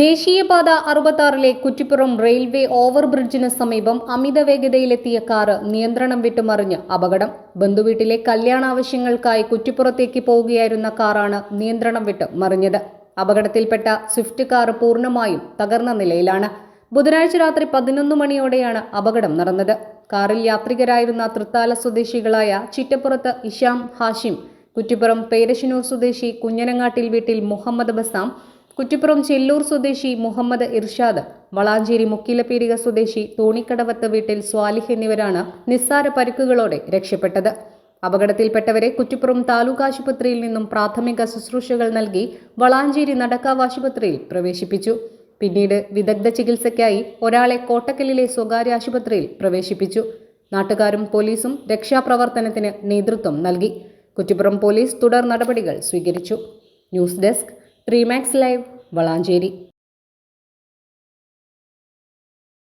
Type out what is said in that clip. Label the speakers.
Speaker 1: ദേശീയപാത അറുപത്താറിലെ കുറ്റിപ്പുറം റെയിൽവേ ഓവർബ്രിഡ്ജിന് സമീപം അമിത വേഗതയിലെത്തിയ കാറ് നിയന്ത്രണം വിട്ടുമറിഞ്ഞ് അപകടം. ബന്ധുവീട്ടിലെ കല്യാണാവശ്യങ്ങൾക്കായി കുറ്റിപ്പുറത്തേക്ക് പോവുകയായിരുന്ന കാറാണ് നിയന്ത്രണം വിട്ട് മറിഞ്ഞത്. അപകടത്തിൽപ്പെട്ട സ്വിഫ്റ്റ് കാർ പൂർണമായും തകർന്ന നിലയിലാണ്. ബുധനാഴ്ച രാത്രി പതിനൊന്ന് മണിയോടെയാണ് അപകടം നടന്നത്. കാറിൽ യാത്രികരായിരുന്ന തൃത്താല സ്വദേശികളായ ചിറ്റപ്പുറത്ത് ഇഷാം ഹാഷിം കുറ്റിപ്പുറം പേരശിനൂർ സ്വദേശി കുഞ്ഞനങ്ങാട്ടിൽ വീട്ടിൽ മുഹമ്മദ് ബസാം കുറ്റിപ്പുറം ചെല്ലൂർ സ്വദേശി മുഹമ്മദ് ഇർഷാദ് വളാഞ്ചേരി മുക്കിലപീടിക സ്വദേശി തോണിക്കടവത്ത് വീട്ടിൽ സ്വാലിഹ് എന്നിവരാണ് നിസ്സാര പരിക്കുകളോടെ രക്ഷപ്പെട്ടത്. അപകടത്തിൽപ്പെട്ടവരെ കുറ്റിപ്പുറം താലൂക്ക് ആശുപത്രിയിൽ നിന്നും പ്രാഥമിക ശുശ്രൂഷകൾ നൽകി വളാഞ്ചേരി നടക്കാവ് ആശുപത്രിയിൽ പ്രവേശിപ്പിച്ചു. പിന്നീട് വിദഗ്ധ ചികിത്സയ്ക്കായി ഒരാളെ കോട്ടക്കലിലെ സ്വകാര്യ ആശുപത്രിയിൽ പ്രവേശിപ്പിച്ചു. നാട്ടുകാരും പോലീസും രക്ഷാപ്രവർത്തനത്തിന് നേതൃത്വം നൽകി. കുറ്റിപ്പുറം പോലീസ് തുടർ നടപടികൾ സ്വീകരിച്ചു. News desk three max live Valanchery